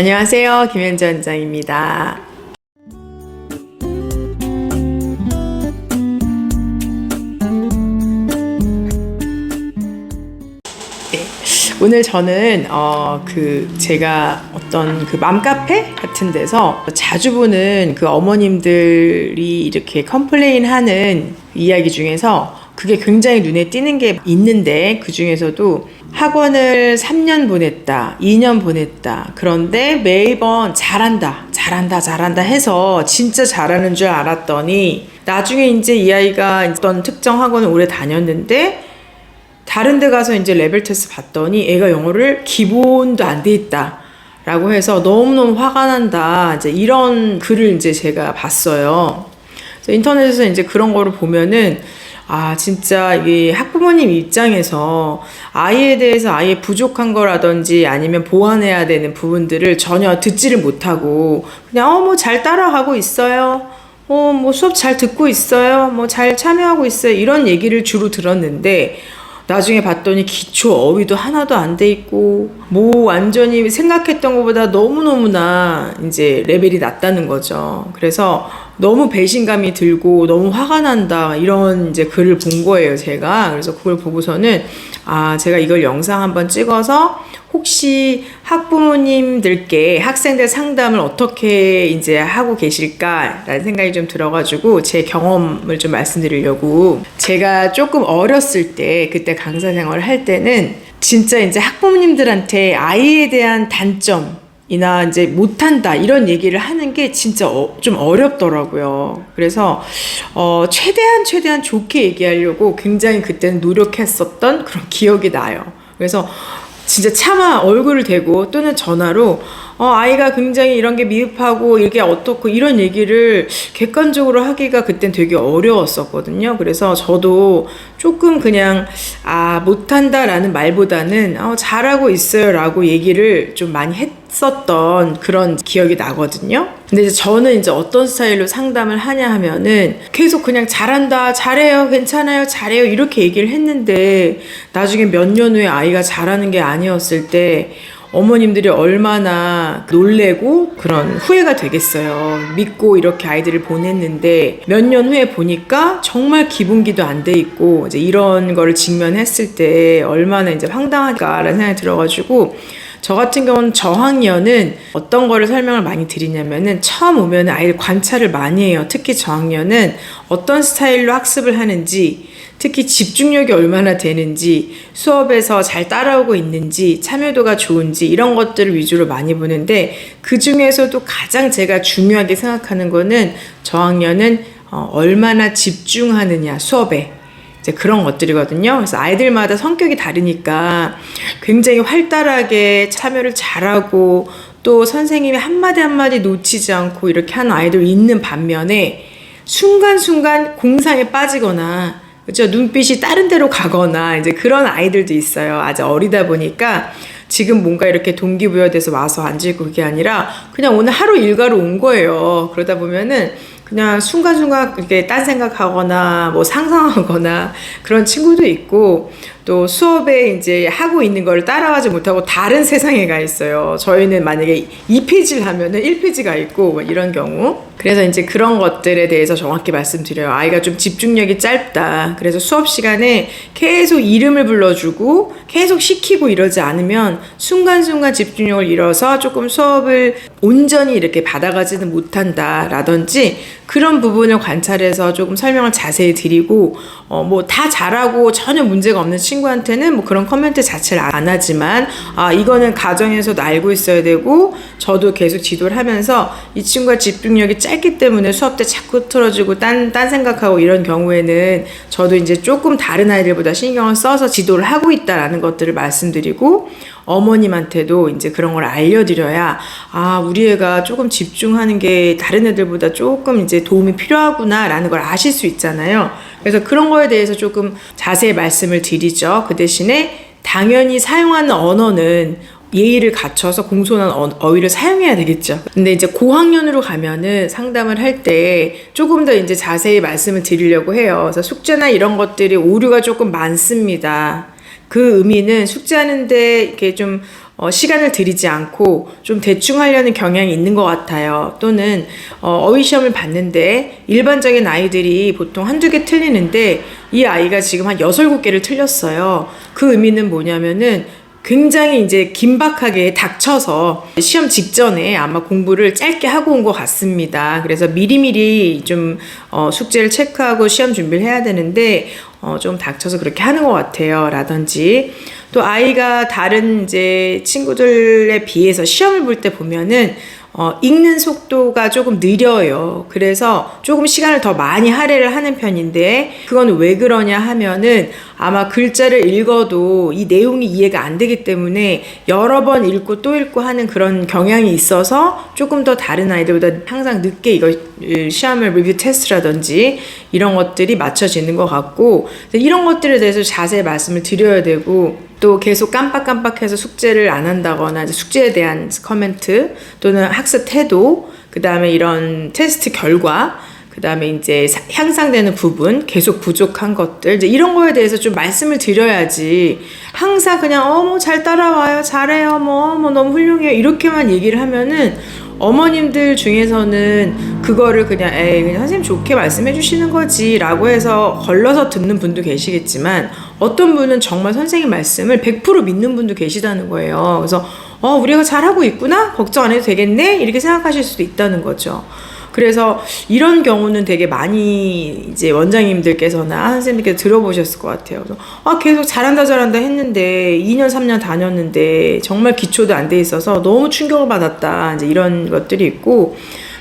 안녕하세요. 김현주 원장입니다. 네, 오늘 저는 어 그 제가 어떤 그 맘카페 같은 데서 자주 보는 그 어머님들이 이렇게 컴플레인하는 이야기 중에서 그게 굉장히 눈에 띄는 게 있는데 그 중에서도 학원을 3년 보냈다, 2년 보냈다. 그런데 매번 잘한다, 잘한다, 잘한다 해서 진짜 잘하는 줄 알았더니 나중에 이제 이 아이가 어떤 특정 학원을 오래 다녔는데 다른 데 가서 이제 레벨 테스트 봤더니 애가 영어를 기본도 안 돼 있다. 라고 해서 너무너무 화가 난다. 이제 이런 글을 이제 제가 봤어요. 인터넷에서 이제 그런 거를 보면은 아, 진짜 이게 학부모님 입장에서 아이에 대해서 아이의 부족한 거라든지 아니면 보완해야 되는 부분들을 전혀 듣지를 못하고 그냥 어, 뭐 잘 따라가고 있어요. 어, 뭐 수업 잘 듣고 있어요. 뭐 잘 참여하고 있어요. 이런 얘기를 주로 들었는데 나중에 봤더니 기초 어휘도 하나도 안 돼 있고 뭐 완전히 생각했던 것보다 너무너무나 이제 레벨이 낮다는 거죠. 그래서 너무 배신감이 들고 너무 화가 난다 이런 이제 글을 본 거예요, 제가. 그래서 그걸 보고서는 아, 제가 이걸 영상 한번 찍어서 혹시 학부모님들께 학생들 상담을 어떻게 이제 하고 계실까라는 생각이 좀 들어가지고 제 경험을 좀 말씀드리려고 제가 조금 어렸을 때 그때 강사 생활을 할 때는 진짜 이제 학부모님들한테 아이에 대한 단점 이나 이제 못한다 이런 얘기를 하는 게 진짜 어, 좀 어렵더라고요. 그래서 어, 최대한 최대한 좋게 얘기하려고 굉장히 그때는 노력했었던 그런 기억이 나요. 그래서 진짜 차마 얼굴을 대고 또는 전화로 어, 아이가 굉장히 이런 게 미흡하고 이게 어떻고 이런 얘기를 객관적으로 하기가 그땐 되게 어려웠었거든요. 그래서 저도 조금 그냥 아 못한다라는 말보다는 어, 잘하고 있어요라고 얘기를 좀 많이 했 었던 그런 기억이 나거든요. 근데 이제 저는 이제 어떤 스타일로 상담을 하냐 하면은 계속 그냥 잘한다, 잘해요, 괜찮아요, 잘해요 이렇게 얘기를 했는데 나중에 몇 년 후에 아이가 잘하는 게 아니었을 때 어머님들이 얼마나 놀래고 그런 후회가 되겠어요. 믿고 이렇게 아이들을 보냈는데 몇 년 후에 보니까 정말 기분기도 안 돼 있고 이제 이런 거를 직면했을 때 얼마나 이제 황당할까라는 생각이 들어가지고 저 같은 경우는 저학년은 어떤 거를 설명을 많이 드리냐면은 처음 오면 아이를 관찰을 많이 해요. 특히 저학년은 어떤 스타일로 학습을 하는지 특히 집중력이 얼마나 되는지 수업에서 잘 따라오고 있는지 참여도가 좋은지 이런 것들을 위주로 많이 보는데 그 중에서도 가장 제가 중요하게 생각하는 거는 저학년은 어, 얼마나 집중하느냐 수업에 이제 그런 것들이거든요. 그래서 아이들마다 성격이 다르니까 굉장히 활달하게 참여를 잘하고 또 선생님이 한마디 한마디 놓치지 않고 이렇게 하는 아이들 있는 반면에 순간순간 공상에 빠지거나 그렇죠 눈빛이 다른 데로 가거나 이제 그런 아이들도 있어요. 아직 어리다 보니까 지금 뭔가 이렇게 동기부여돼서 와서 앉고 그게 아니라 그냥 오늘 하루 일과로 온 거예요. 그러다 보면은 그냥 순간순간 이렇게 딴 생각하거나 뭐 상상하거나 그런 친구도 있고 또 수업에 이제 하고 있는 걸 따라가지 못하고 다른 세상에 가 있어요. 저희는 만약에 2페이지를 하면은 1페이지가 있고 뭐 이런 경우. 그래서 이제 그런 것들에 대해서 정확히 말씀드려요. 아이가 좀 집중력이 짧다. 그래서 수업 시간에 계속 이름을 불러주고 계속 시키고 이러지 않으면 순간순간 집중력을 잃어서 조금 수업을 온전히 이렇게 받아가지는 못한다라든지 그런 부분을 관찰해서 조금 설명을 자세히 드리고 어 뭐 다 잘하고 전혀 문제가 없는 친구한테는 뭐 그런 커멘트 자체를 안 하지만 아 이거는 가정에서도 알고 있어야 되고 저도 계속 지도를 하면서 이 친구가 집중력이 짧기 때문에 수업 때 자꾸 틀어지고 딴, 딴 생각하고 이런 경우에는 저도 이제 조금 다른 아이들보다 신경을 써서 지도를 하고 있다라는 것들을 말씀드리고 어머님한테도 이제 그런 걸 알려드려야 아 우리 애가 조금 집중하는 게 다른 애들보다 조금 이제 도움이 필요하구나라는 걸 아실 수 있잖아요. 그래서 그런 거에 대해서 조금 자세히 말씀을 드리죠. 그 대신에 당연히 사용하는 언어는 예의를 갖춰서 공손한 어- 어휘를 사용해야 되겠죠. 근데 이제 고학년으로 가면은 상담을 할 때 조금 더 이제 자세히 말씀을 드리려고 해요. 그래서 숙제나 이런 것들이 오류가 조금 많습니다. 그 의미는 숙제하는데 이렇게 좀 어, 시간을 들이지 않고 좀 대충 하려는 경향이 있는 것 같아요. 또는 어, 어휘 시험을 봤는데 일반적인 아이들이 보통 한두 개 틀리는데 이 아이가 지금 한 여섯 일곱 개를 틀렸어요. 그 의미는 뭐냐면은 굉장히 이제 긴박하게 닥쳐서 시험 직전에 아마 공부를 짧게 하고 온 것 같습니다. 그래서 미리미리 좀 어, 숙제를 체크하고 시험 준비를 해야 되는데 어, 좀 닥쳐서 그렇게 하는 것 같아요. 라든지 또 아이가 다른 이제 친구들에 비해서 시험을 볼 때 보면은 어, 읽는 속도가 조금 느려요. 그래서 조금 시간을 더 많이 할애를 하는 편인데, 그건 왜 그러냐 하면은 아마 글자를 읽어도 이 내용이 이해가 안 되기 때문에 여러 번 읽고 또 읽고 하는 그런 경향이 있어서 조금 더 다른 아이들보다 항상 늦게 이거 시험을 리뷰 테스트라든지 이런 것들이 맞춰지는 것 같고, 이런 것들에 대해서 자세히 말씀을 드려야 되고, 또 계속 깜빡깜빡해서 숙제를 안 한다거나 숙제에 대한 커멘트 또는 학습 태도 그 다음에 이런 테스트 결과 그 다음에 이제 사- 향상되는 부분 계속 부족한 것들 이제 이런 거에 대해서 좀 말씀을 드려야지 항상 그냥 어머 잘 따라와요. 잘해요. 뭐, 뭐 너무 훌륭해요. 이렇게만 얘기를 하면은 어머님들 중에서는 그거를 그냥 에이 그냥 선생님 좋게 말씀해 주시는 거지라고 해서 걸러서 듣는 분도 계시겠지만 어떤 분은 정말 선생님 말씀을 100% 믿는 분도 계시다는 거예요. 그래서 어 우리가 잘하고 있구나 걱정 안 해도 되겠네 이렇게 생각하실 수도 있다는 거죠. 그래서 이런 경우는 되게 많이 이제 원장님들께서나 선생님께서 들어보셨을 것 같아요. 그래서 아 계속 잘한다 잘한다 했는데 2년 3년 다녔는데 정말 기초도 안 돼 있어서 너무 충격을 받았다. 이제 이런 것들이 있고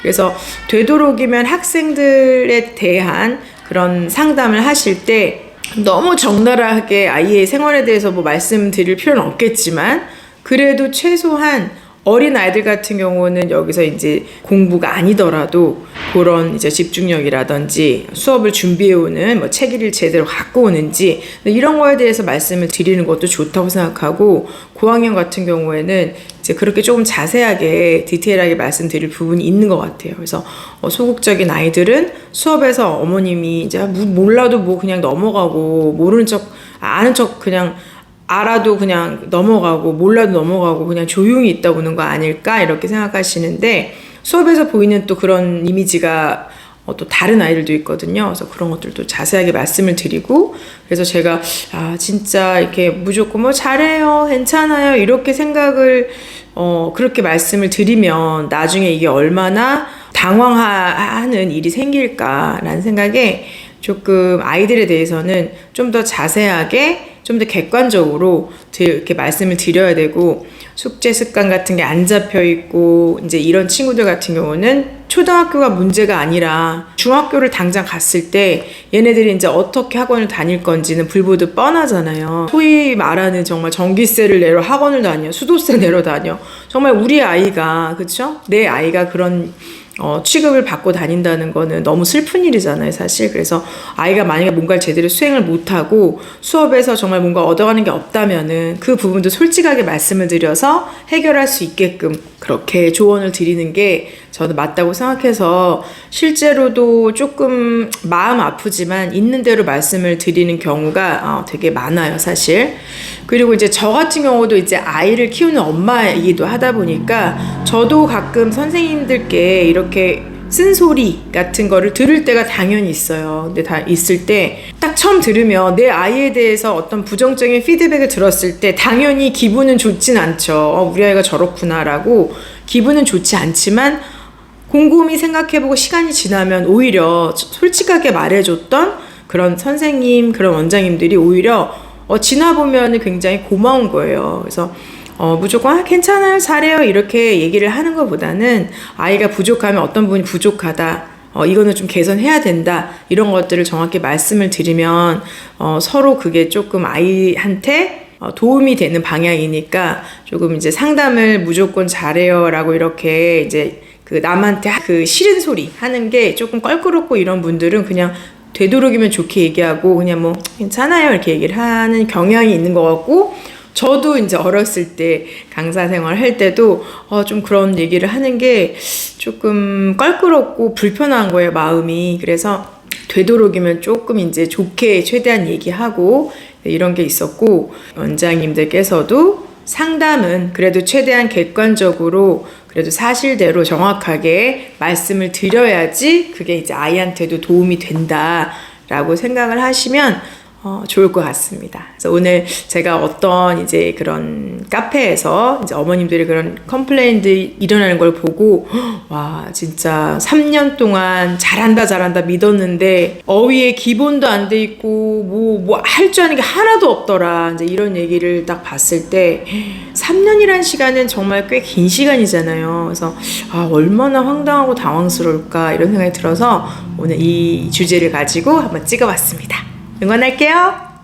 그래서 되도록이면 학생들에 대한 그런 상담을 하실 때 너무 적나라하게 아이의 생활에 대해서 뭐 말씀드릴 필요는 없겠지만 그래도 최소한 어린 아이들 같은 경우는 여기서 이제 공부가 아니더라도 그런 이제 집중력이라든지 수업을 준비해오는 뭐 책을 제대로 갖고 오는지 이런 거에 대해서 말씀을 드리는 것도 좋다고 생각하고 고학년 같은 경우에는 이제 그렇게 조금 자세하게 디테일하게 말씀드릴 부분이 있는 것 같아요. 그래서 어, 소극적인 아이들은 수업에서 어머님이 이제 뭐 몰라도 뭐 그냥 넘어가고 모르는 척 아는 척 그냥 알아도 그냥 넘어가고 몰라도 넘어가고 그냥 조용히 있다 보는 거 아닐까 이렇게 생각하시는데 수업에서 보이는 또 그런 이미지가 어, 또 다른 아이들도 있거든요. 그래서 그런 것들도 자세하게 말씀을 드리고 그래서 제가 아 진짜 이렇게 무조건 뭐 잘해요, 괜찮아요 이렇게 생각을 어 그렇게 말씀을 드리면 나중에 이게 얼마나 당황하는 일이 생길까라는 생각에 조금 아이들에 대해서는 좀 더 자세하게 좀 더 객관적으로 드- 이렇게 말씀을 드려야 되고 숙제 습관 같은 게 안 잡혀 있고 이제 이런 친구들 같은 경우는 초등학교가 문제가 아니라 중학교를 당장 갔을 때 얘네들이 이제 어떻게 학원을 다닐 건지는 불보듯 뻔하잖아요. 소위 말하는 정말 전기세를 내러 학원을 다녀, 수도세 내러 다녀. 정말 우리 아이가 그쵸? 내 아이가 그런 어, 취급을 받고 다닌다는 거는 너무 슬픈 일이잖아요, 사실. 그래서 아이가 만약에 뭔가를 제대로 수행을 못하고 수업에서 정말 뭔가 얻어가는 게 없다면은 그 부분도 솔직하게 말씀을 드려서 해결할 수 있게끔 그렇게 조언을 드리는 게 저는 맞다고 생각해서 실제로도 조금 마음 아프지만 있는 대로 말씀을 드리는 경우가 어, 되게 많아요, 사실. 그리고 이제 저 같은 경우도 이제 아이를 키우는 엄마이기도 하다 보니까 저도 가끔 선생님들께 이렇게 쓴소리 같은 거를 들을 때가 당연히 있어요. 근데 다 있을 때 딱 처음 들으면 내 아이에 대해서 어떤 부정적인 피드백을 들었을 때 당연히 기분은 좋진 않죠. 어, 우리 아이가 저렇구나라고 기분은 좋지 않지만 곰곰이 생각해보고 시간이 지나면 오히려 솔직하게 말해줬던 그런 선생님, 그런 원장님들이 오히려 어, 지나보면 굉장히 고마운 거예요. 그래서 어, 무조건 아, 괜찮아요, 잘해요 이렇게 얘기를 하는 것보다는 아이가 부족하면 어떤 부분이 부족하다. 어, 이거는 좀 개선해야 된다. 이런 것들을 정확히 말씀을 드리면 어, 서로 그게 조금 아이한테 어, 도움이 되는 방향이니까 조금 이제 상담을 무조건 잘해요라고 이렇게 이제 그 남한테 그 싫은 소리 하는 게 조금 껄끄럽고 이런 분들은 그냥 되도록이면 좋게 얘기하고 그냥 뭐 괜찮아요 이렇게 얘기를 하는 경향이 있는 것 같고 저도 이제 어렸을 때 강사 생활 할 때도 어, 좀 그런 얘기를 하는 게 조금 껄끄럽고 불편한 거예요 마음이. 그래서 되도록이면 조금 이제 좋게 최대한 얘기하고 이런 게 있었고 원장님들께서도 상담은 그래도 최대한 객관적으로 그래도 사실대로 정확하게 말씀을 드려야지 그게 이제 아이한테도 도움이 된다라고 생각을 하시면 어, 좋을 것 같습니다. 그래서 오늘 제가 어떤 이제 그런 카페에서 이제 어머님들이 그런 컴플레인들이 일어나는 걸 보고 와 진짜 3년 동안 잘한다 잘한다 믿었는데 어휘의 기본도 안 돼 있고 뭐 뭐 할 줄 아는 게 하나도 없더라 이제 이런 얘기를 딱 봤을 때 3년이란 시간은 정말 꽤 긴 시간이잖아요. 그래서 아 얼마나 황당하고 당황스러울까 이런 생각이 들어서 오늘 이 주제를 가지고 한번 찍어봤습니다. 응원할게요.